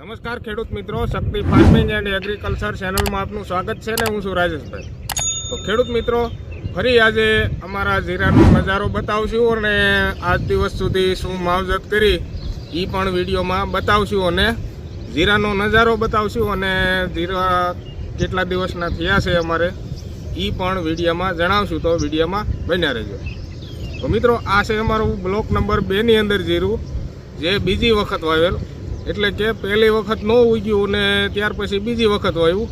નમસ્કાર ખેડૂત મિત્રો, શક્તિ ફાર્મિંગ એન્ડ એગ્રીકલ્ચર ચેનલમાં આપનું સ્વાગત છે ને હું છું રાજેશભાઈ. તો ખેડૂત મિત્રો, ફરી આજે અમારા જીરાનો નજારો બતાવશું અને આજ દિવસ સુધી શું માવજત કરી એ પણ વિડીયોમાં બતાવશું અને જીરાનો નજારો બતાવશું અને જીરા કેટલા દિવસના થયા છે અમારે એ પણ વિડીયોમાં જણાવશું. તો વિડીયોમાં બન્યા રહેજો. તો મિત્રો, આ છે અમારું બ્લોક નંબર બેની અંદર જીરું જે બીજી વખત વાવેલ. એટલે કે પહેલી વખત ન ઉગ્યું ને ત્યાર પછી બીજી વખત વાવ્યું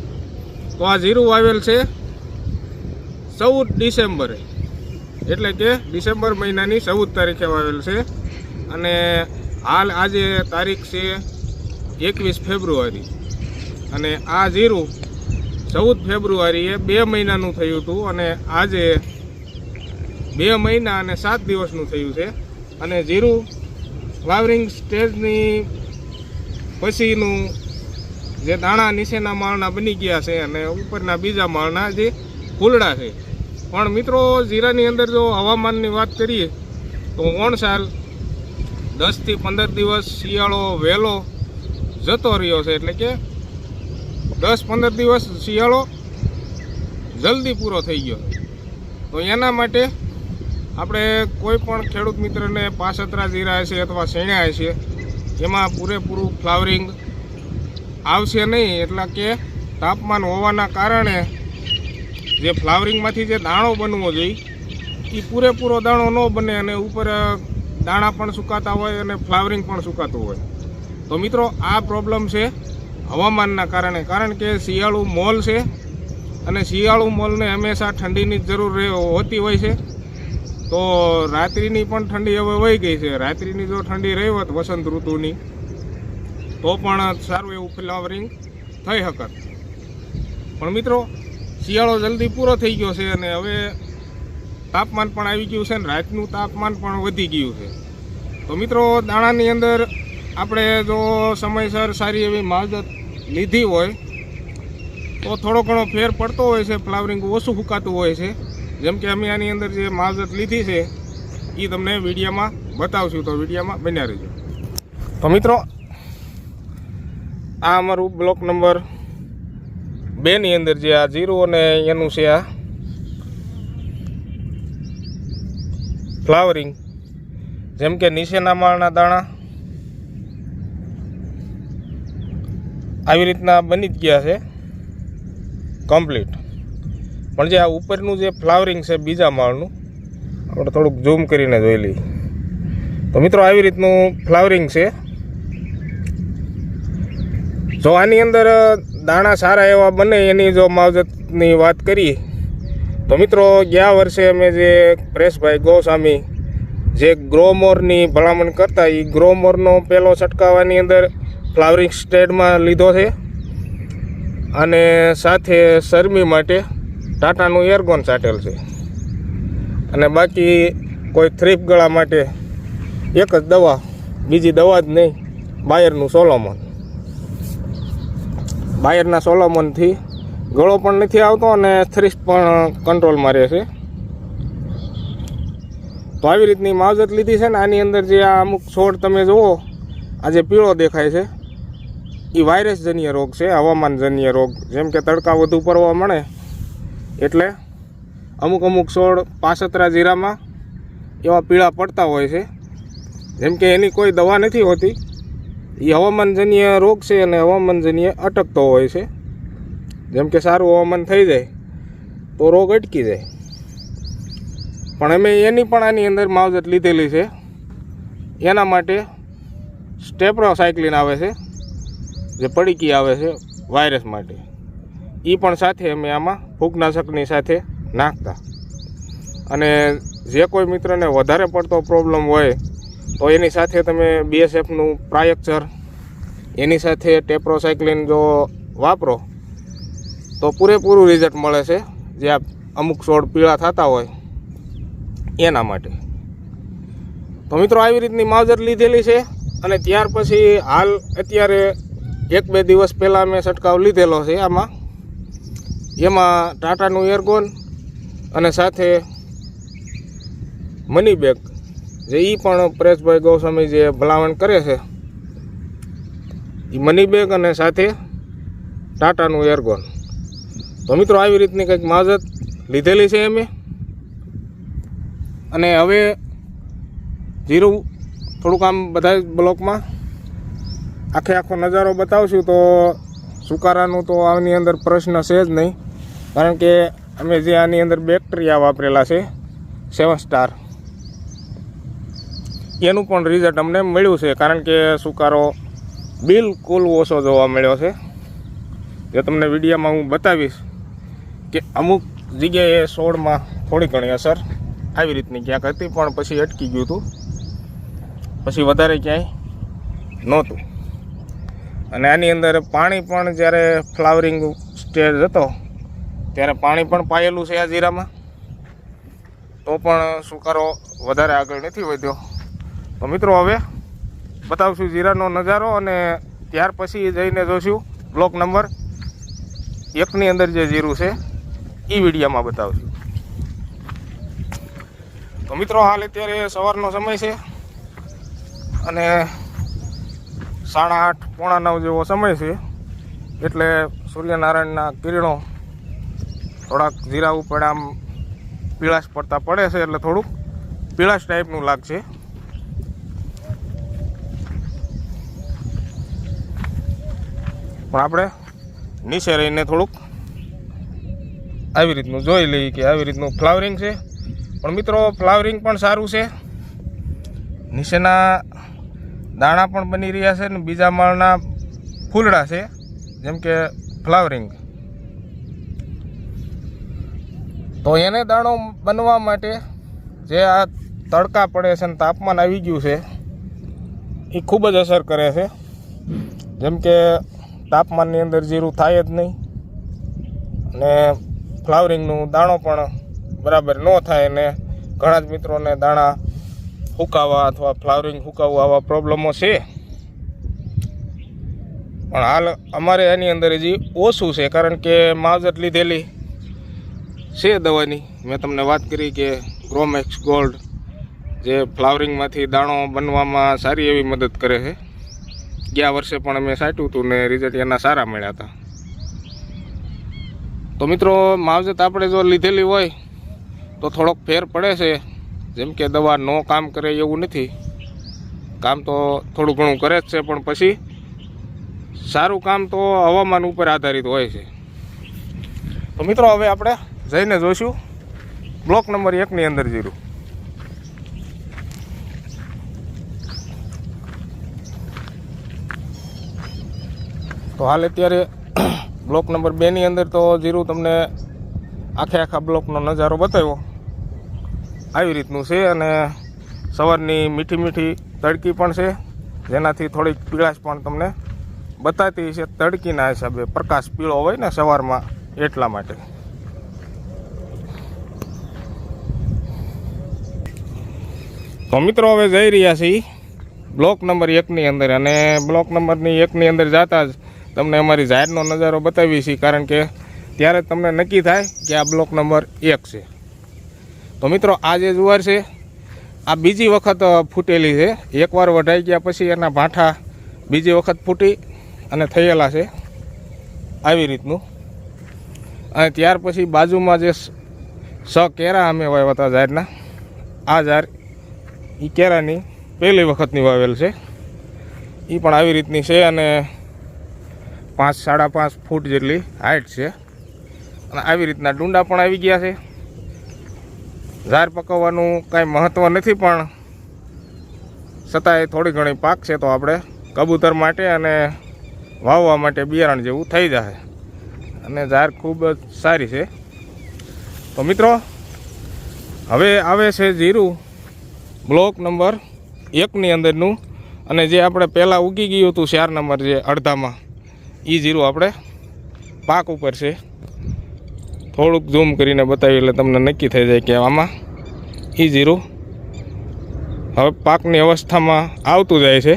તો આ જીરું વાવેલ છે ચૌદ ડિસેમ્બરે. એટલે કે ડિસેમ્બર મહિનાની ચૌદ તારીખે વાવેલ છે. અને હાલ આજે તારીખ છે એકવીસ ફેબ્રુઆરી. અને આ જીરું ચૌદ ફેબ્રુઆરીએ બે મહિનાનું થયું હતું અને આજે બે મહિના અને સાત દિવસનું થયું છે. અને જીરું વાવરિંગ સ્ટેજની પછીનું જે દાણા નીચેના માળના બની ગયા છે અને ઉપરના બીજા માળના જે ફૂલડા છે. પણ મિત્રો, જીરાની અંદર જો હવામાનની વાત કરીએ, તો ઓણસાલ દસથી પંદર દિવસ શિયાળો વહેલો જતો રહ્યો છે. એટલે કે દસ પંદર દિવસ શિયાળો જલ્દી પૂરો થઈ ગયો. તો એના માટે આપણે કોઈ પણ ખેડૂત મિત્રને પાસતરા જીરા છે અથવા શેણ્યા છે એમાં પૂરેપૂરું ફ્લાવરિંગ આવશે નહીં, એટલે કે તાપમાન હોવાના કારણે જે ફ્લાવરિંગમાંથી જે દાણો બનવો જોઈએ એ પૂરેપૂરો દાણો ન બને અને ઉપર દાણા પણ સુકાતા હોય અને ફ્લાવરિંગ પણ સુકાતું હોય. તો મિત્રો, આ પ્રોબ્લેમ છે હવામાનના કારણે, કારણ કે શિયાળુ મોલ છે અને શિયાળુ મોલને હંમેશા ઠંડીની જરૂર રહે, હોતી હોય છે. તો રાત્રિની પણ ઠંડી હવે વહી ગઈ છે. રાત્રિની જો ઠંડી રહી હોત, વસંત ઋતુની, તો પણ સારું એવું ફ્લાવરિંગ થઈ શકત પણ મિત્રો, શિયાળો જલ્દી પૂરો થઈ ગયો છે અને હવે તાપમાન પણ આવી ગયું છે અને રાતનું તાપમાન પણ વધી ગયું છે. તો મિત્રો, દાણાની અંદર આપણે જો સમયસર સારી એવી માવજત લીધી હોય, તો થોડો ઘણો ફેર પડતો હોય છે, ફ્લાવરિંગ ઓછું ફૂંકાતું હોય છે. જેમ કે અમે આની અંદર જે માવજત લીધી છે એ તમને વિડીયોમાં બતાવશું. તો વિડીયોમાં બન્યા રહેજો. તો મિત્રો, આ અમારું બ્લોક નંબર બેની અંદર જે આ જીરું અને એનું છે આ ફ્લાવરિંગ. જેમ કે નીચેના માળના દાણા આવી રીતના બની જ ગયા છે. કમ્પ્લીટ. પણ જે આ ઉપરનું જે ફ્લાવરિંગ છે બીજા માળનું, આપણે થોડુંક ઝૂમ કરીને જોઈ લઈએ. તો મિત્રો, આવી રીતનું ફ્લાવરિંગ છે. જો આની અંદર દાણા સારા એવા બને, એની જો માવજતની વાત કરીએ, તો મિત્રો, ગયા વર્ષે અમે જે પ્રેસભાઈ ગોસ્વામી જે ગ્રોમોરની ભલામણ કરતા એ ગ્રોમોરનો પહેલો છંટકાવવાની અંદર ફ્લાવરિંગ સ્ટેડમાં લીધો છે. અને સાથે શરમી માટે ટાટાનું એરગોન સાટેલ છે. અને બાકી કોઈ થ્રીપ ગળા માટે એક જ દવા, બીજી દવા જ નહીં, બાયરનું સોલોમોન બાયરના સોલોમોનથી ગળો પણ નથી આવતો અને થ્રીસ પણ કંટ્રોલમાં રહે છે. તો આવી રીતની માવજત લીધી છે ને આની અંદર જે આ અમુક છોડ તમે જુઓ, આ જે પીળો દેખાય છે એ વાયરસજન્ય રોગ છે હવામાનજન્ય રોગ. જેમ કે તડકા વધુ પડવા મળે એટલે અમુક અમુક છોડ પાસતરા જીરામાં એવા પીળા પડતા હોય છે. જેમ કે એની કોઈ દવા નથી હોતી. એ હવામાનજન્ય રોગ છે અને હવામાનજન્ય અટકતો હોય છે. જેમ કે સારું હવામાન થઈ જાય, તો રોગ અટકી જાય. પણ અમે એની પણ આની અંદર માવજત લીધેલી છે. એના માટે સ્ટેપ્રોસાયક્લિન આવે છે, જે પડીકી આવે છે વાયરસ માટે. એ પણ સાથે અમે આમાં ફૂગનાશકની સાથે નાખતા. અને જે કોઈ મિત્રને વધારે પડતો પ્રોબ્લેમ હોય, તો એની સાથે તમે બીએસએફનું પ્રાયક્ચર, એની સાથે ટેપ્રોસાયક્લિન જો વાપરો, તો પૂરેપૂરું રિઝલ્ટ મળે છે. જે આ અમુક છોડ પીળા થતા હોય, એના માટે. તો મિત્રો આવી રીતની માવજત લીધેલી છે અને ત્યાર પછી હાલ અત્યારે એક બે દિવસ પહેલાં મેં છંટકાવ લીધેલો છે આમાં. એમાં ટાટાનું એરગોન અને સાથે મની બેગ જે એ પણ પરેશભાઈ ગોસ્વામી જે ભલામણ કરે છે એ મની બેગ અને સાથે ટાટાનું એરગોન તો મિત્રો આવી રીતની કંઈક માવજત લીધેલી છે એમે. અને હવે જીરું થોડુંક આમ બધા બ્લોકમાં આખે આખો નજારો બતાવશું તો સુકારાનું તો આની અંદર પ્રશ્ન છે જ નહીં. કારણ કે અમે જે આની અંદર બેક્ટેરિયા વાપરેલા છે સેવન સ્ટાર એનું પણ રિઝલ્ટ અમને મળ્યું છે, કારણ કે સુકારો બિલકુલ ઓછો જોવા મળ્યો છે. જે તમને વિડીયોમાં હું બતાવીશ કે અમુક જગ્યાએ છોડમાં થોડી ઘણી અસર આવી રીતની ક્યાંક હતી, પણ પછી અટકી ગયું હતું. પછી વધારે ક્યાંય નહોતું. અને આની અંદર પાણી પણ જ્યારે ફ્લાવરિંગ સ્ટેજ હતો ત્યારે પાણી પણ પાયેલું છે આ જીરામાં. તો પણ સુકારો વધારે આગળ નથી વધ્યો. તો મિત્રો હવે બતાવશું જીરાનો નજારો અને ત્યાર પછી જઈને જોઈશું બ્લોક નંબર એકની અંદર જે જીરું છે એ વિડીયામાં બતાવશું. તો મિત્રો હાલ અત્યારે સવારનો સમય છે અને સાડા આઠ, પોણા નવ જેવો સમય છે. એટલે સૂર્યનારાયણના કિરણો થોડાક જીરા ઉપર આમ પીળાશ પડતા પડે છે એટલે થોડુંક પીળાશ ટાઈપનું લાગશે. પણ આપણે નીચે રહીને થોડુંક આવી રીતનું જોઈ લઈએ કે આવી રીતનું ફ્લાવરિંગ છે. પણ મિત્રો, ફ્લાવરિંગ પણ સારું છે. નીચેના દાણા પણ બની રહ્યા છે ને બીજા માળના ફૂલડા છે. જેમ કે ફ્લાવરિંગ. તો એને દાણો બનવા માટે જે આ તડકા પડે છે ને તાપમાન આવી ગયું છે એ ખૂબ જ અસર કરે છે. જેમ કે તાપમાનની અંદર જીરું થાય જ નહીં અને ફ્લાવરિંગનું દાણો પણ બરાબર ન થાય ને ઘણા જ મિત્રોને દાણા હુકાવા અથવા ફ્લાવરિંગ હુકાવવા આવા પ્રોબ્લેમો છે. પણ હાલ અમારે એની અંદર હજી ઓછું છે, કારણ કે માવજત લીધેલી છે દવાની. મેં તમને વાત કરી કે ક્રોમેક્સ ગોલ્ડ જે ફ્લાવરિંગમાંથી દાણો બનવામાં સારી એવી મદદ કરે છે. ગયા વર્ષે પણ અમે સાટ્યું હતું ને રિઝલ્ટ એના સારા મળ્યા હતા. તો મિત્રો, માવજત આપણે જો લીધેલી હોય તો થોડોક ફેર પડે છે. જેમ કે દવા નો કામ કરે એવું નથી. કામ તો થોડું ઘણું કરે જ છે, પણ પછી સારું કામ તો હવામાન ઉપર આધારિત હોય છે. તો મિત્રો, હવે આપણે જઈને જોઈશું. બ્લોક નંબર એકની અંદર જીરું. તો હાલ અત્યારે બ્લોક નંબર બેની અંદર તો જીરું તમને આખે આખા બ્લોકનો નજારો બતાવ્યો. આવી રીતનું છે અને સવારની મીઠી મીઠી તડકી પણ છે. જેનાથી થોડીક પીળાશ પણ તમને બતાતી છે તડકીના હિસાબે પ્રકાશ પીળો હોય ને સવારમાં એટલા માટે. તો મિત્રો હવે જઈ રહ્યા છીએ બ્લોક નંબર એકની અંદર અને બ્લોક નંબરની એકની અંદર જતા જ તમને અમારી જાહેરનો નજારો બતાવીએ છીએ, કારણ કે ત્યારે તમને નક્કી થાય કે આ બ્લોક નંબર એક છે. તો મિત્રો આ જે જુવાર છે, આ બીજી વખત ફૂટેલી છે. એકવાર વઢાઈ ગયા પછી એના ભાંઠા બીજી વખત ફૂટી અને થયેલા છે આવી રીતનું. અને ત્યાર પછી બાજુમાં જે સ- સ કેરા અમે વાવ્યા હતા ઝાડના આ ઝાડ એ કેરાની પહેલી વખતની વાવેલ છે. એ પણ આવી રીતની છે અને પાંચ, સાડા પાંચ ફૂટ જેટલી હાઇટ છે. અને આવી રીતના ડુંડા પણ આવી ગયા છે. ઝાડ પકવવાનું કાંઈ મહત્ત્વ નથી, પણ છતાંય થોડી ઘણી પાક છે તો આપણે કબૂતર માટે અને વાવવા માટે બિયારણ જેવું થઈ જશે અને ઝાડ ખૂબ જ સારી છે. તો મિત્રો, હવે આવે છે જીરું. બ્લોક નંબર એકની અંદરનું અને જે આપણે પહેલાં ઉગી ગયું હતું ચાર નંબર જે અડધામાં એ જીરું આપણે પાક ઉપર છે. થોડુંક ઝૂમ કરીને બતાવી એટલે તમને નક્કી થઈ જાય કે આમાં એ જીરું હવે પાકની અવસ્થામાં આવતું જાય છે.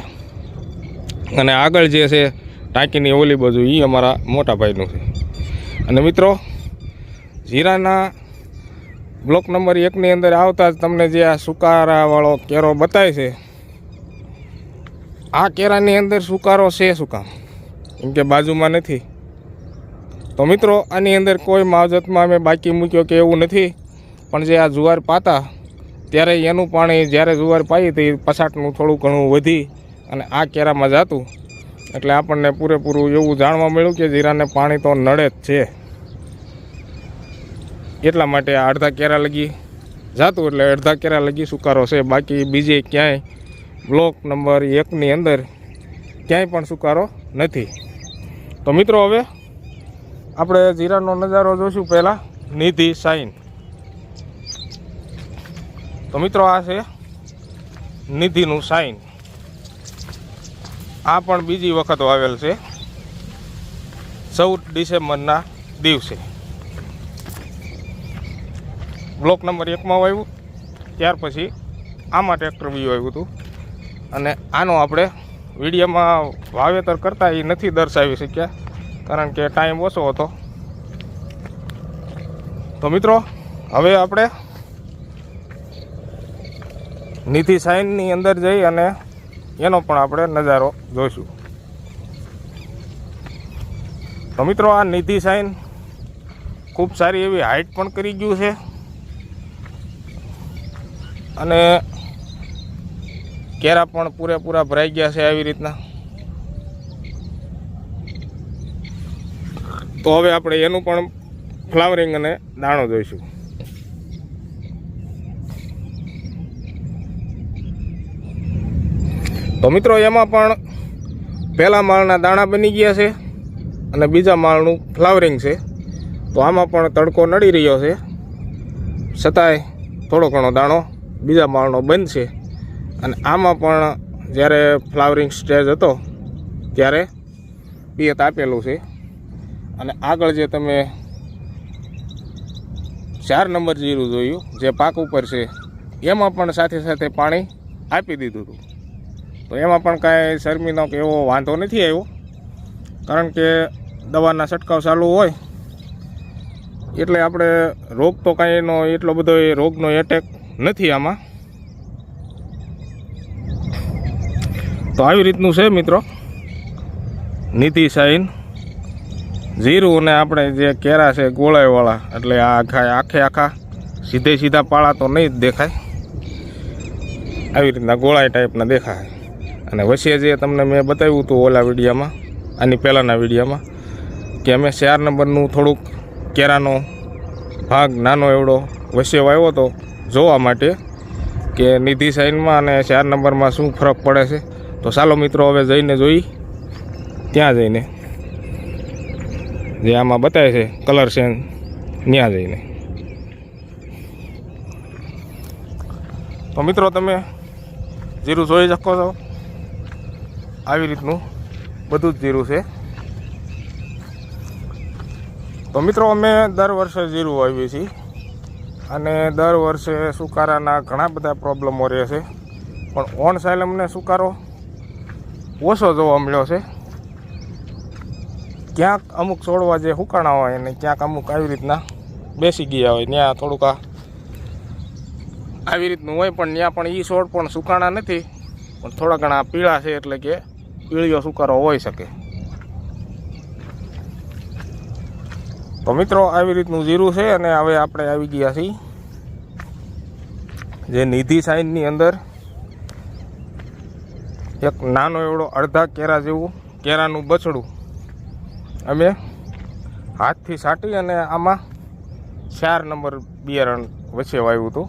અને આગળ જે છે ટાંકીની ઓલી બાજુ એ અમારા મોટા ભાઈનું છે. અને મિત્રો, જીરાના બ્લોક નંબર એકની અંદર આવતા જ તમને જે આ સુકારાવાળો કેરો બતાય છે, આ કેરાની અંદર સુકારો છે શું કામ? કેમ કે બાજુમાં નથી. તો મિત્રો, આની અંદર કોઈ માવજતમાં અમે બાકી મૂક્યો કે એવું નથી. પણ જે આ જુવાર પાતા, ત્યારે એનું પાણી જ્યારે જુવાર પાઈ હતી પસાટનું થોડું ઘણું વધી અને આ કેરામાં જતું. એટલે આપણને પૂરેપૂરું એવું જાણવા મળ્યું કે જીરાને પાણી તો નડે જ છે. એટલા માટે આ અડધા કેરા લગી જાતું એટલે અડધા કેરા લગી સુકારો છે. બાકી બીજે ક્યાંય બ્લોક નંબર એકની અંદર ક્યાંય પણ સુકારો નથી. તો મિત્રો હવે આપણે જીરાનો નજારો જોઈશું પહેલાં. નિધિ સાઈન. તો મિત્રો આ છે નિધિનું સાઈન. આ પણ બીજી વખત વાવેલ છે. ચૌદ ડિસેમ્બરના દિવસે. બ્લોક નંબર એકમાં વાવ્યું ત્યાર પછી આમાં ટ્રેક્ટર બી આવ્યું હતું. અને આનો આપણે વિડીયોમાં વાવેતર કરતા એ નથી દર્શાવી શક્યા, કારણ કે ટાઈમ ઓછો હતો. તો મિત્રો, હવે આપણે નિધિ સાઇનની અંદર જઈ અને એનો પણ આપણે નજારો જોઈશું. તો મિત્રો, આ નિધિ સાઇન ખૂબ સારી એવી હાઇટ પણ કરી ગયું છે. અને કેરા પણ પૂરેપૂરા ભરાઈ ગયા છે આવી રીતના. તો હવે આપણે એનું પણ ફ્લાવરિંગ અને દાણો જોઈશું. તો મિત્રો, એમાં પણ પહેલા માળના દાણા બની ગયા છે અને બીજા માળનું ફ્લાવરિંગ છે. તો આમાં પણ તડકો નડી રહ્યો છે. છતાંય થોડો ઘણો દાણો બીજા માળનો બંધ છે. અને આમાં પણ જ્યારે ફ્લાવરિંગ સ્ટેજ હતો, ત્યારે પિયત આપેલું છે. અને આગળ જે તમે ચાર નંબર જીરું જોયું, જે પાક ઉપર છે, એમાં પણ સાથે સાથે પાણી આપી દીધું હતું. તો એમાં પણ કાંઈ શરમીનો કે એવો વાંધો નથી આવ્યો. કારણ કે દવાના છંટકાવ ચાલુ હોય, એટલે આપણે રોગ તો કાંઈ એનો એટલો બધો એ રોગનો એટેક નથી આમાં. તો આવી રીતનું છે મિત્રો. નીતિ સાઈન જીરું અને આપણે જે કેરા છે ગોળાઈવાળા, એટલે આ આખા આખે આખા સીધે સીધા પાળા તો નહીં જ દેખાય. આવી રીતના ગોળાઈ ટાઈપના દેખાય. અને વચ્ચે જે તમને મેં બતાવ્યું હતું ઓલા વિડીયામાં, આની પહેલાંના વિડીયામાં, કે અમે ચાર નંબરનું થોડુંક કેરાનો ભાગ, નાનો એવડો વચ્ચે વાવ્યો હતો જોવા માટે કે નિધિ સાઈનમાં અને ચાર નંબરમાં શું ફરક પડે છે. તો ચાલો મિત્રો હવે જઈને જોઈ. ત્યાં જઈને. જે આમાં બતાવે છે, કલર ચેન્જ ત્યાં જઈને. તો મિત્રો તમે જીરું જોઈ શકો છો. આવી રીતનું બધું જ જીરું છે. તો મિત્રો અમે દર વર્ષે જીરું વાવીએ છીએ. અને દર વર્ષે સુકારાના ઘણા બધા પ્રોબ્લેમો રહે છે. પણ ઓન સાયલમને સુકારો ઓછો જોવા મળ્યો છે. ક્યાંક અમુક છોડવા જે હુકાણા હોય અને ક્યાંક અમુક આવી રીતના બેસી ગયા હોય, ત્યાં થોડુંક આવી રીતનું હોય, પણ ત્યાં પણ એ છોડ પણ સુકાણા નથી. પણ થોડા ઘણા પીળા છે એટલે કે પીળીઓ સુકારો હોઈ શકે. તો મિત્રો, આવી રીતનું જીરું છે અને હવે આપણે આવી ગયા છીએ જે નિધિ સાઈનની અંદર. એક નાનો એવડો અડધા કેરા જેવું, કેરાનું બછડું. અમે હાથથી સાટી અને આમાં ચાર નંબર બિયારણ વચ્ચે વાવ્યું હતું.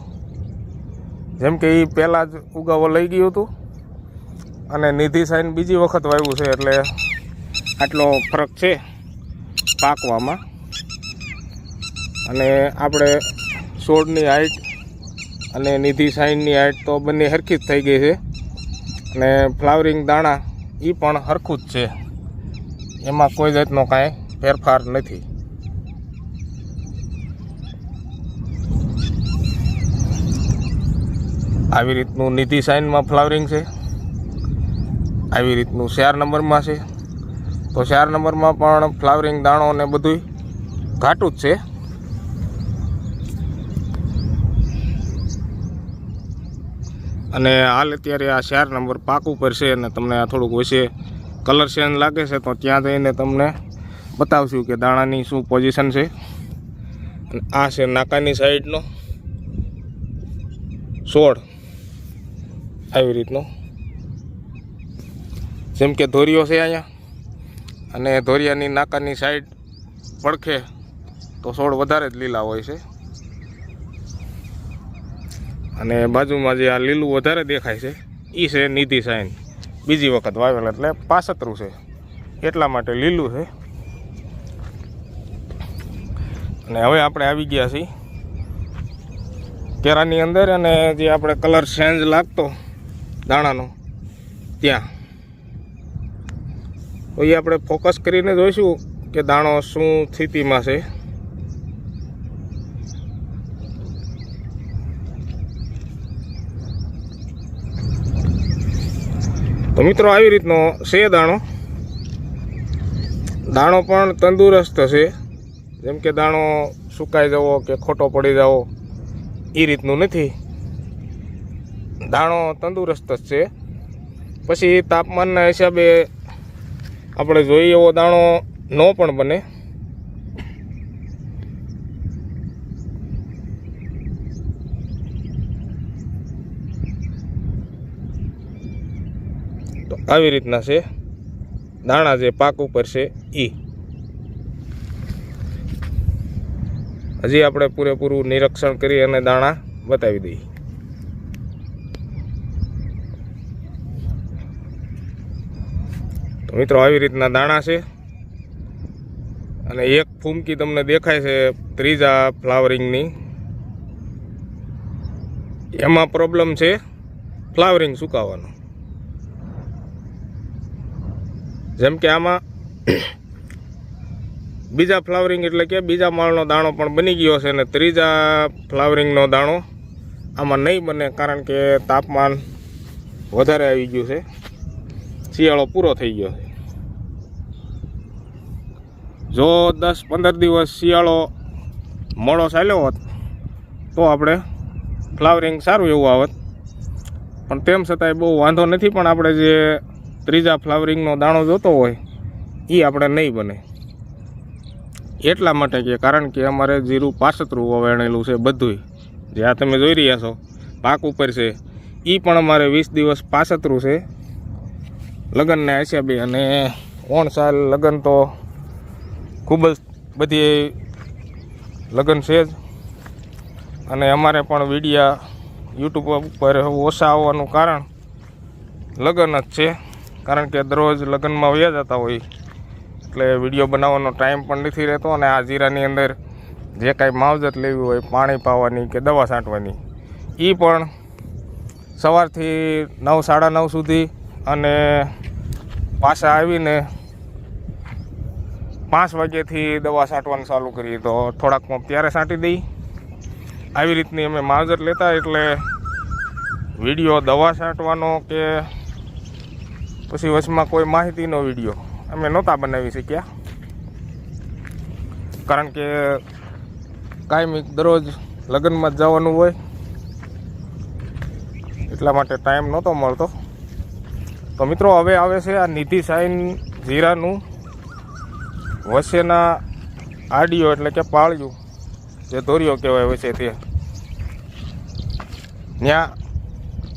જેમ કે એ પહેલાં જ ઉગાવો લઈ ગયું હતું. અને નિધિ સાઈન બીજી વખત વાવ્યું છે એટલે આટલો ફરક છે પાકવામાં. અને આપણે સોળની હાઈટ અને નિધિ સાઈનની હાઈટ તો બંને સરખી જ થઈ ગઈ છે. અને ફ્લાવરિંગ દાણા એ પણ હરખું જ છે. એમાં કોઈ જાતનો કાંઈ ફેરફાર નથી. આવી રીતનું નિધિ સાઇનમાં ફ્લાવરિંગ છે. આવી રીતનું ચાર નંબરમાં છે. તો ચાર નંબરમાં પણ ફ્લાવરિંગ દાણો ને બધું ઘાટું જ છે. અને હાલ અત્યારે આ ચાર નંબર પાક ઉપર છે અને તમને આ થોડુંક વચ્ચે કલર ચેન્જ લાગે છે તો ત્યાં જઈને તમને બતાવશું કે દાણાની શું પોઝિશન છે. આ છે નાકાની સાઈડનો સોળ આવી રીતનો. જેમ કે ધોરીઓ છે અહીંયા અને ધોરિયાની નાકાની સાઈડ પડખે તો છોડ વધારે જ લીલા હોય છે. અને બાજુમાં જે આ લીલું વધારે દેખાય છે એ છે નિધિ સાઈન. બીજી વખત વાવેલ એટલે પાસતરું છે. એટલા માટે લીલું છે. અને હવે આપણે આવી ગયા છીએ કેરાની અંદર અને જે આપણે કલર ચેન્જ લાગતો દાણાનો, ત્યાં. તો એ આપણે ફોકસ કરીને જોઈશું કે દાણો શું સ્થિતિમાં છે. તો મિત્રો આવી રીતનો છે દાણો. દાણો પણ તંદુરસ્ત છે. જેમ કે દાણો સુકાઈ જવો કે ખોટો પડી જવો, એ રીતનું નથી. દાણો તંદુરસ્ત જ છે. પછી તાપમાનના હિસાબે આપણે જોઈએ એવો દાણો ન પણ બને. આવી રીતના છે. દાણા જે પાક ઉપર છે ઈ. હજી આપણે પૂરેપૂરું નિરીક્ષણ કરી અને દાણા બતાવી દઈએ. તો મિત્રો આવી રીતના દાણા છે. અને એક ફૂમકી તમને દેખાય છે ત્રીજા ફ્લાવરિંગની. એમાં પ્રોબ્લેમ છે ફ્લાવરિંગ સુકાવાનો. જેમ કે આમાં બીજા ફ્લાવરિંગ એટલે કે બીજા માળનો દાણો પણ બની ગયો છે અને ત્રીજા ફ્લાવરિંગનો દાણો આમાં નહીં બને કારણ કે તાપમાન વધારે આવી ગયું છે. શિયાળો પૂરો થઈ ગયો છે. જો દસ પંદર દિવસ શિયાળો મોડો ચાલ્યો હોત તો આપણે ફ્લાવરિંગ સારું એવું આવત. પણ તેમ છતાંય બહુ વાંધો નથી, પણ આપણે જે ત્રીજા ફ્લાવરિંગનો દાણો જોતો હોય એ આપણે નહીં બને. એટલા માટે કે, કારણ કે અમારે જીરું પાસતરું વવેણેલું છે બધુંય. જે આ તમે જોઈ રહ્યા છો, પાક ઉપર છે. એ પણ અમારે વીસ દિવસ પાસતરું છે. લગ્નને હિસાબે અને ઓણ સાલ લગ્ન તો ખૂબ જ બધી લગ્ન છે જ. અને અમારે પણ વિડીયા યુટ્યુબ ઉપર ઓછા આવવાનું કારણ લગ્ન જ છે. કારણ કે દરરોજ લગ્નમાં વયા જતા હોય. એટલે વીડિયો બનાવવાનો ટાઈમ પણ નથી રહેતો અને આ જીરાની અંદર જે કાંઈ માવજત લેવી હોય, પાણી પાવાની કે દવા છાંટવાની એ પણ સવારથી નવ, સાડા નવ સુધી અને પાછા આવીને પાંચ વાગ્યાથી દવા છાંટવાનું ચાલુ કરીએ. તો થોડાક પંપ ત્યારે છાંટી દઈ. આવી રીતની અમે માવજત લેતા એટલે વીડિયો દવા છાંટવાનો કે પછી વચમાં કોઈ માહિતીનો વીડિયો અમે નહોતા બનાવી શક્યા. કારણ કે કાયમી દરરોજ લગ્નમાં જવાનું હોય, એટલા માટે ટાઈમ નહોતો મળતો. તો મિત્રો, હવે આવે છે આ નિધિ સાઈન જીરાનું વસેના આડિયો એટલે કે પાળિયું, જે ધોરિયો કહેવાય વચ્ચે તે. ત્યાં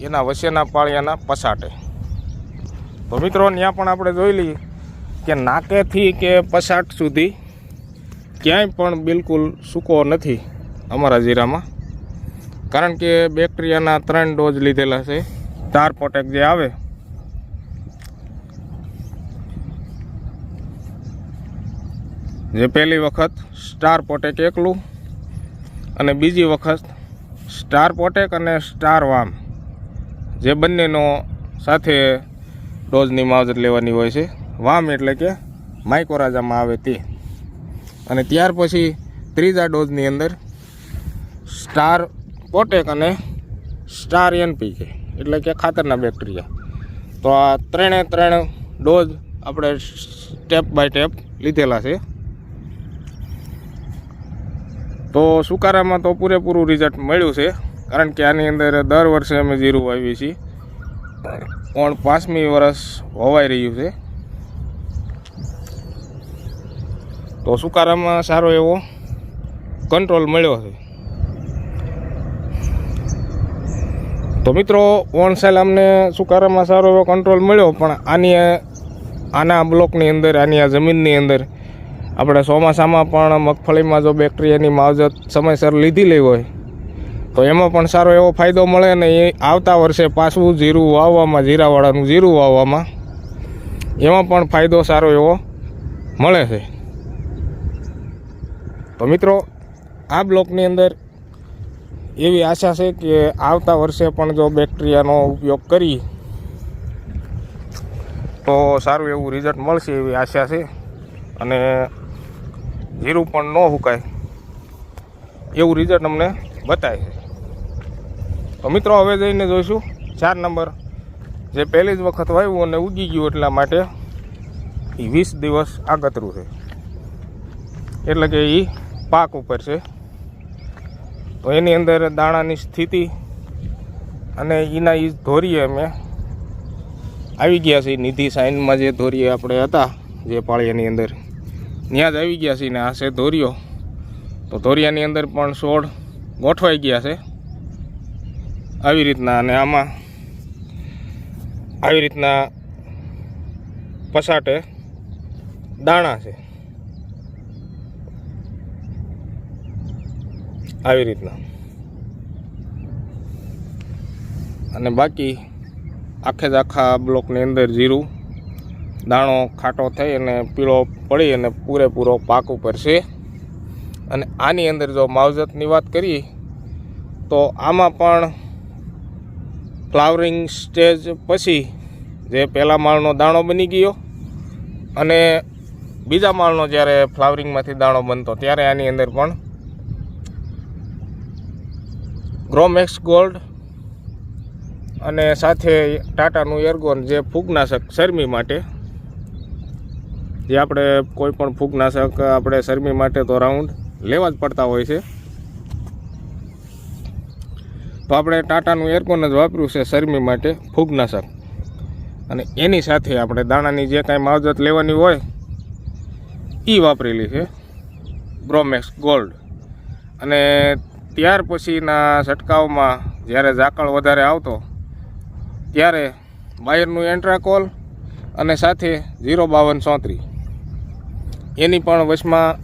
એના વચ્ચેના પાળિયાના પસાટે તો મિત્રો ત્યાં પણ આપણે જોઈ લઈએ કે નાકેથી કે પસાટ સુધી ક્યાંય પણ બિલકુલ સૂકો નથી અમારા જીરામાં કારણ કે બેક્ટેરિયાના ત્રણ ડોઝ લીધેલા છે. ચાર પોટેક જે આવે, જે પહેલી વખત સ્ટાર પોટેક એકલું અને બીજી વખત સ્ટાર પોટેક અને સ્ટાર વામ, જે બંનેનો સાથે ડોઝની માવજત લેવાની હોય છે. વામ એટલે કે માઇકોરાજામાં આવે તે. અને ત્યાર પછી ત્રીજા ડોઝની અંદર સ્ટાર પોટેક અને સ્ટાર એનપીકે, એટલે કે ખાતરના બેક્ટેરિયા. તો આ ત્રણે ત્રણ ડોઝ આપણે સ્ટેપ બાય સ્ટેપ લીધેલા છે. તો સુકારામાં તો પૂરેપૂરું રિઝલ્ટ મળ્યું છે, કારણ કે આની અંદર દર વર્ષે અમે જીરું વાવીએ છીએ. પણ પાંચમી વરસ વવાઈ રહ્યું છે. તો સુકારામાં સારો એવો કંટ્રોલ મળ્યો છે. તો મિત્રો ઓનસેલ અમને સુકારામાં સારો એવો કંટ્રોલ મળ્યો, પણ આની આના બ્લોકની અંદર, આની આ જમીનની અંદર આપણે ચોમાસામાં પણ મગફળીમાં જો બેક્ટેરિયાની માવજત સમયસર લીધી લેવી હોય તો એમાં પણ સારો એવો ફાયદો મળે ને એ આવતા વર્ષે પાછું જીરું વાવવામાં, જીરાવાળાનું જીરું વાવવામાં એમાં પણ ફાયદો સારો એવો મળે છે. તો મિત્રો, આ બ્લોકની અંદર એવી આશા છે કે આવતા વર્ષે પણ જો બેક્ટેરિયાનો ઉપયોગ કરી તો સારું એવું રિઝલ્ટ મળશે એવી આશા છે અને જીરું પણ ન હુકાય એવું રિઝલ્ટ અમને બતાવે છે. તો મિત્રો, હવે જઈને જોઈશું. ચાર નંબર. જે પહેલી જ વખત વાવ્યું અને ઉગી ગયું એટલા માટે એ વીસ દિવસ આગતરું છે. એટલે કે એ પાક ઉપર છે. તો એની અંદર દાણાની સ્થિતિ અને એના એ ધોરીએ અમે આવી ગયા છે નિધિ સાઇનમાં જે ધોરીએ આપણે હતા, જે પાળિયાની અંદર, ત્યાં જ આવી ગયા છે ને આ છે ધોરીઓ. તો ધોરિયાની અંદર પણ છોડ ગોઠવાઈ ગયા છે. આવી રીતના અને આમાં આવી રીતના પસાટે દાણા છે. આવી રીતના. અને બાકી આખે જ આખા બ્લોકની અંદર જીરું, દાણો ખાટો થઈ અને પીળો પડી અને પૂરેપૂરો પાક ઉપર છે. અને આની અંદર જો માવજતની વાત કરીએ, તો આમાં પણ ફ્લાવરિંગ સ્ટેજ પછી જે પહેલા માળનો દાણો બની ગયો અને બીજા માળનો જ્યારે ફ્લાવરિંગમાંથી દાણો બનતો ત્યારે આની અંદર પણ ગ્રોમેક્સ ગોલ્ડ અને સાથે ટાટાનું એર્ગોન જે ફૂગનાશક શરમી માટે, જે આપણે કોઈ પણ ફૂગનાશક આપણે શરમી માટે તો રાઉન્ડ લેવા જ પડતા હોય છે. તો આપણે ટાટાનું એરકોન જ વાપર્યું છે શરમી માટે ફૂગનાશક. અને એની સાથે આપણે દાણાની જે કાંઈ માવજત લેવાની હોય એ વાપરેલી છે. બ્રોમેક્સ ગોલ્ડ અને ત્યાર પછીના છંટકાવમાં જ્યારે ઝાકળ વધારે આવતો, ત્યારે બાયરનું એન્ટ્રાકોલ અને સાથે ઝીરો બાવન ચોત્રીસ એની પણ વચમાં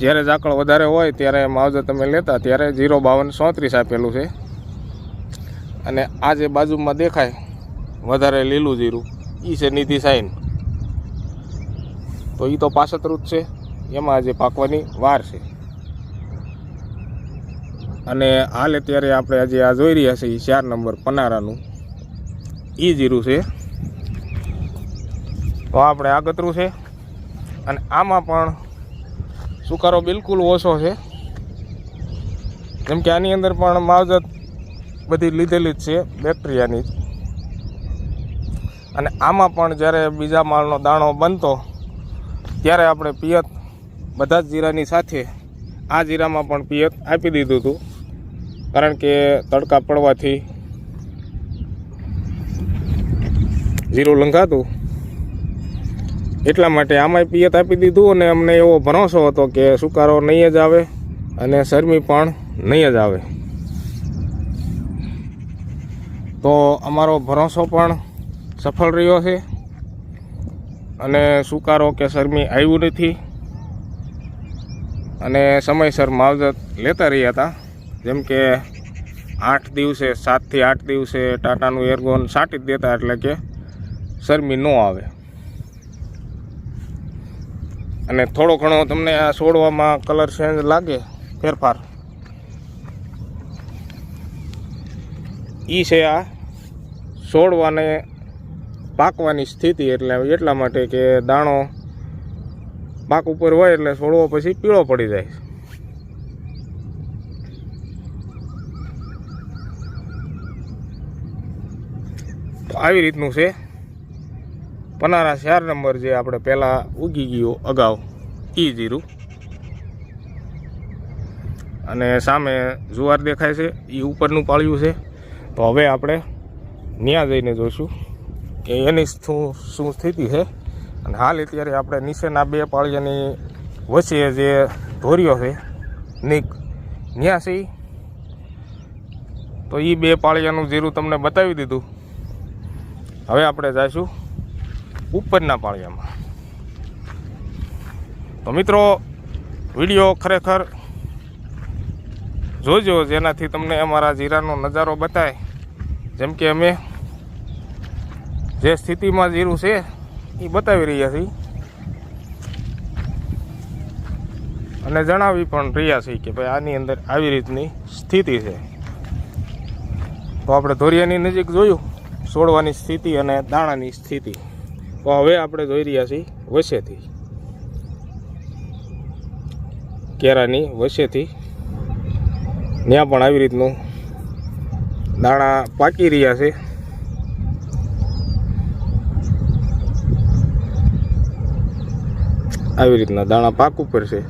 જ્યારે ઝાકળ વધારે હોય, ત્યારે માવજત તમે લેતા, ત્યારે ઝીરો બાવન ચોત્રીસ આપેલું છે. અને આ જે બાજુમાં દેખાય, વધારે લીલું જીરું એ છે નિધિ સાઈન. તો એ તો પાસતરૂત છે, એમાં આજે પાકવાની વાર છે. અને હાલ અત્યારે આપણે આજે આ જોઈ રહ્યા છીએ ચાર નંબર પનારાનું. એ જીરું છે. તો આપણે આગતરું છે. અને આમાં પણ સુકારો બિલકુલ ઓછો છે. જેમ કે આની અંદર પણ માવજત બધી લીધેલી જ છે, બેક્ટેરિયાની. જ અને આમાં પણ જ્યારે બીજા માળનો દાણો બનતો, ત્યારે આપણે પિયત બધા જ જીરાની સાથે આ જીરામાં પણ પિયત આપી દીધું હતું. કારણ કે તડકા પડવાથી જીરું લંઘાતું. એટલા માટે આમાંય પિયત આપી દીધું અને અમને એવો ભરોસો હતો કે સુકારો નહીં જ આવે અને શરમી પણ નહીં જ આવે. તો અમારો ભરોસો પણ સફળ રહ્યો છે અને સુકારો કે શરમી આવ્યું નથી. અને સમયસર માવજત લેતા રહ્યા હતા. જેમ કે આઠ દિવસે, સાતથી આઠ દિવસે ટાટાનું એરગોન સાટી જ દેતા એટલે કે શરમી ન આવે. અને થોડો ઘણો તમને આ છોડવામાં કલર ચેન્જ લાગે, ફેરફાર. એ છે આ છોડવાને પાકવાની સ્થિતિ એટલે એટલા માટે કે દાણો પાક ઉપર હોય એટલે છોડવો પછી પીળો પડી જાય. તો આવી રીતનું છે. પનારા ચાર નંબર જે આપણે પહેલાં ઉગી ગયો અગાઉ એ જીરું. અને સામે જુવાર દેખાય છે એ ઉપરનું પાળ્યું છે. તો હવે આપણે ત્યાં જઈને જોઈશું કે એની શું શું સ્થિતિ છે. અને હાલ અત્યારે આપણે નીચેના બે પાળિયાની વચ્ચે જે ધોર્યો છે, નીક ન્યાસી તો એ બે પાળિયાનું જીરું તમને બતાવી દીધું. હવે આપણે જઈશું ઉપરના પાળિયામાં. તો મિત્રો, વીડિયો ખરેખર જોજો જેનાથી તમને અમારા જીરાનો નજારો બતાય. જેમ કે અમે જે સ્થિતિમાં જીરું છે એ બતાવી રહ્યા છીએ. અને જણાવી પણ રહ્યા છીએ કે ભાઈ આની અંદર આવી રીતની સ્થિતિ છે. તો આપણે ધોરિયાની નજીક જોયું છોડવાની સ્થિતિ અને દાણાની સ્થિતિ. તો હવે આપણે જોઈ રહ્યા છીએ વસેથી કેરાની વસેથી ત્યાં પણ આવી રીતનું દાણા પાકી રહ્યા છે. આવી રીતના દાણા પાક ઉપર છે.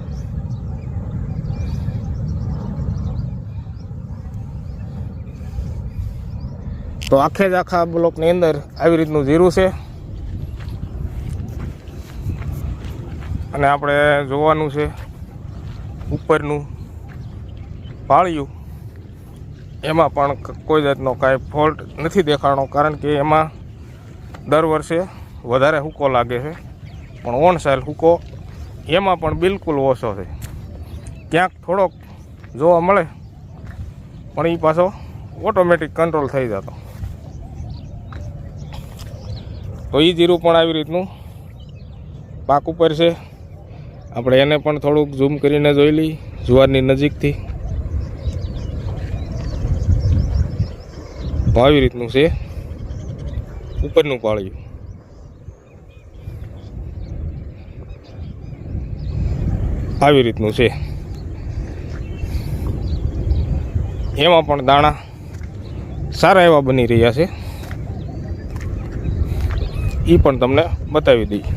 તો આખે જ આખા બ્લોકની અંદર આવી રીતનું જીરું છે. અને આપણે જોવાનું છે ઉપરનું પાળિયું એમાં પણ કોઈ જાતનો કાંઈ ફોલ્ટ નથી દેખાણો, કારણ કે એમાં દર વર્ષે વધારે હુકો લાગે છે. પણ ઓન સાઇલ હુકો એમાં પણ બિલકુલ ઓછો છે. ક્યાંક થોડોક જોવા મળે, પણ એ પાછો ઓટોમેટિક કંટ્રોલ થઈ જતો. તો એ જીરું પણ આવી રીતનું પાક ઉપર છે. આપણે એને પણ થોડુંક ઝૂમ કરીને જોઈ લઈ, જુવારની નજીકથી. આવી રીતનું છે. ઉપરનું પાળિયું. આવી રીતનું છે. એમાં પણ દાણા સારા એવા બની રહ્યા છે. એ પણ તમને બતાવી દઈએ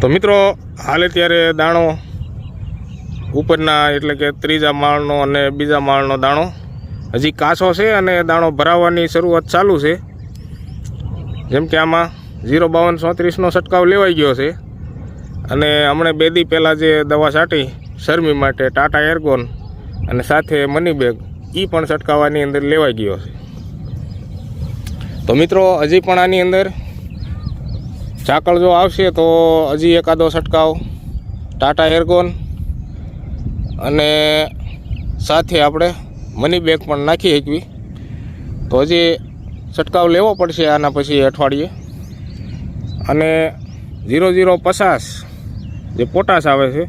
તો મિત્રો, હાલે ત્યારે દાણો ઉપરના એટલે કે ત્રીજા માળનો અને બીજા માળનો દાણો હજી કાચો છે અને દાણો ભરાવાની શરૂઆત ચાલુ છે. જેમ કે આમાં ઝીરો બાવન ચોત્રીસનો છંટકાવ લેવાઈ ગયો છે. અને હમણાં બે દી પહેલાં જે દવા છાંટી, શરમી માટે ટાટા એરગોન અને સાથે મની બેગ એ પણ છટકાવવાની અંદર લેવાઈ ગયો છે. તો મિત્રો, હજી પણ આની અંદર ઝાકળ જો આવશે તો હજી એકાદો છંટકાવ. ટાટા એરગોન અને સાથે આપણે મની બેગ પણ નાખી શકવી. તો હજી છંટકાવ લેવો પડશે આના પછી અઠવાડિયે. અને ઝીરો ઝીરો પચાસ જે પોટાશ આવે છે,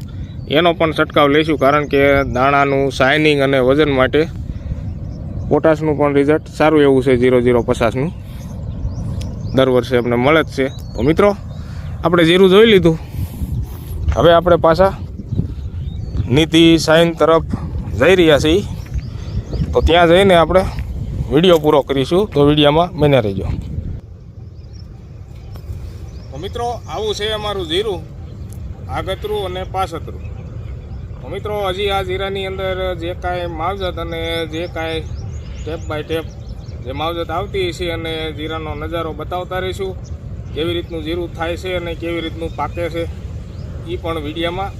એનો પણ છંટકાવ લઈશું કારણ કે દાણાનું શાઇનિંગ અને વજન માટે પોટાશનું પણ રિઝલ્ટ સારું એવું છે ઝીરો ઝીરો પચાસનું. દર વર્ષે અમને મળે જ છે. તો મિત્રો, આપણે જીરું જોઈ લીધું. હવે આપણે પાછા નીતિ સાઈન તરફ જઈ રહ્યા છીએ. તો ત્યાં જઈને આપણે વીડિયો પૂરો કરીશું. તો વિડીયોમાં બન્યા રહેજો. તો મિત્રો, આવું છે અમારું જીરું આગતરું અને પાસતરું તો મિત્રો, હજી આ જીરાની અંદર જે કાંઈ માવજત અને જે કાંઈ સ્ટેપ બાય સ્ટેપ જે માવજત આવતી છે અને જીરાનો નજારો બતાવતા રહીશું. કેવી રીતનું જીરું થાય છે અને કેવી રીતનું પાકે છે એ પણ વિડીયામાં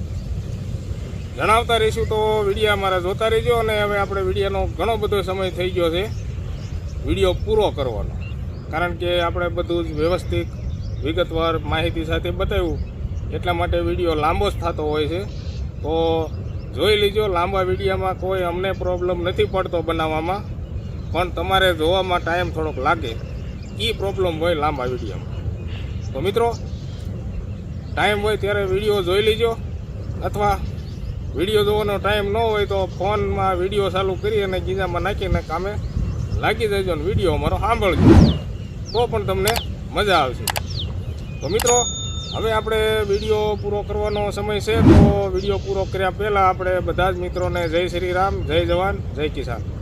જણાવતા રહીશું તો વીડિયો અમારા જોતા રહેજો અને હવે આપણે વિડીયોનો ઘણો બધો સમય થઈ ગયો છે. વીડિયો પૂરો કરવાનો. કારણ કે આપણે બધું જ વ્યવસ્થિત, વિગતવાર માહિતી સાથે બતાવ્યું. એટલા માટે વીડિયો લાંબો જ થતો હોય છે. તો જોઈ લીજો, લાંબા વિડીયોમાં કોઈ અમને પ્રોબ્લેમ નથી પડતો બનાવવામાં. પણ તમારે જોવામાં ટાઈમ થોડોક લાગે. એ પ્રોબ્લેમ હોય લાંબા વિડીયોમાં. તો મિત્રો ટાઈમ હોય ત્યારે વીડિયો જોઈ લીજો. અથવા વીડિયો જોવાનો ટાઈમ ન હોય તો ફોનમાં વીડિયો ચાલુ કરી અને ગીજામાં નાખીને કામે લાગી જજો ને વીડિયો અમારો સાંભળજો. તો પણ તમને મજા આવશે. તો મિત્રો, હવે આપણે વીડિયો પૂરો કરવાનો સમય છે. તો વીડિયો પૂરો કર્યા પહેલાં આપણે બધા જ મિત્રોને જય શ્રી રામ, જય જવાન, જય કિસાન.